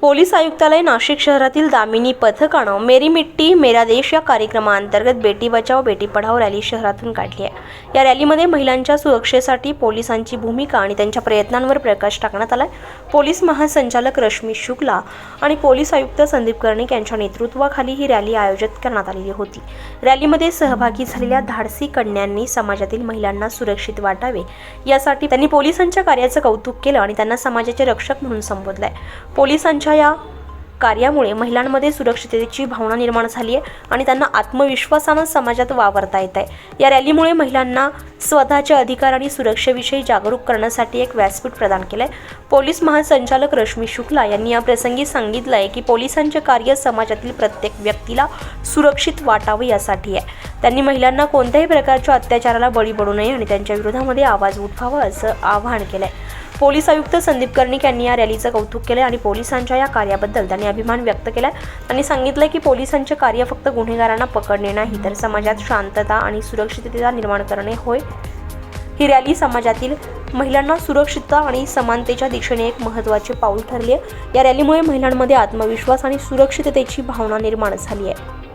Police आयुक्तालय नाशिक शहरातील दामिनी पथकानं मेरी मिट्टी मेरा देश या कार्यक्रमाअंतर्गत बेटी बचाव बेटी पढाओ रॅली शहरातून काढली आहे. या रॅलीमध्ये महिलांच्या सुरक्षेसाठी पोलिसांची भूमिका आणि त्यांच्या प्रयत्नांवर प्रकाश टाकण्यात आलाय. पोलीस महासंचालक रश्मी शुक्ला आणि पोलीस आयुक्त संदीप कर्णिक यांच्या नेतृत्वाखाली ही रॅली आयोजित करण्यात आलेली होती. रॅलीमध्ये सहभागी झालेल्या धाडसी कन्यांनी समाजातील महिलांना सुरक्षित वाटावे. यासाठी त्यांनी पोलिसांच्या कार्याचं कौतुक केलं आणि त्यांना समाजाचे रक्षक म्हणून संबोधलंय. पोलिसांच्या या कार्यामुळे महिलांमध्ये सुरक्षिततेची भावना निर्माण झाली आहे आणि त्यांना आत्मविश्वासानं समाजात वावरता येत आहे. या रॅलीमुळे महिलांना स्वतःच्या अधिकार आणि सुरक्षेविषयी जागरूक करण्यासाठी एक व्यासपीठ प्रदान केलं आहे पोलीस महासंचालक रश्मी शुक्ला यांनी या प्रसंगी सांगितलं आहे की पोलिसांचे कार्य समाजातील प्रत्येक व्यक्तीला सुरक्षित वाटावं यासाठी आहे. त्यांनी महिलांना कोणत्याही प्रकारच्या अत्याचाराला बळी पडू नये आणि त्यांच्या विरोधामध्ये आवाज उठवावा असं आवाहन केलं आहे पोलीस आयुक्त संदीप कर्णिक यांनी या रॅलीचं कौतुक केलं आणि पोलिसांच्या या कार्याबद्दल त्यांनी अभिमान व्यक्त केला त्यांनी सांगितलं की पोलिसांचे कार्य फक्त गुन्हेगारांना पकडणे नाही तर समाजात शांतता आणि सुरक्षिततेचा निर्माण करणे होय. ही रॅली समाजातील महिलांना सुरक्षितता आणि समानतेच्या दिशेने एक महत्त्वाचे पाऊल ठरले आहे या रॅलीमुळे महिलांमध्ये आत्मविश्वास आणि सुरक्षिततेची भावना निर्माण झाली आहे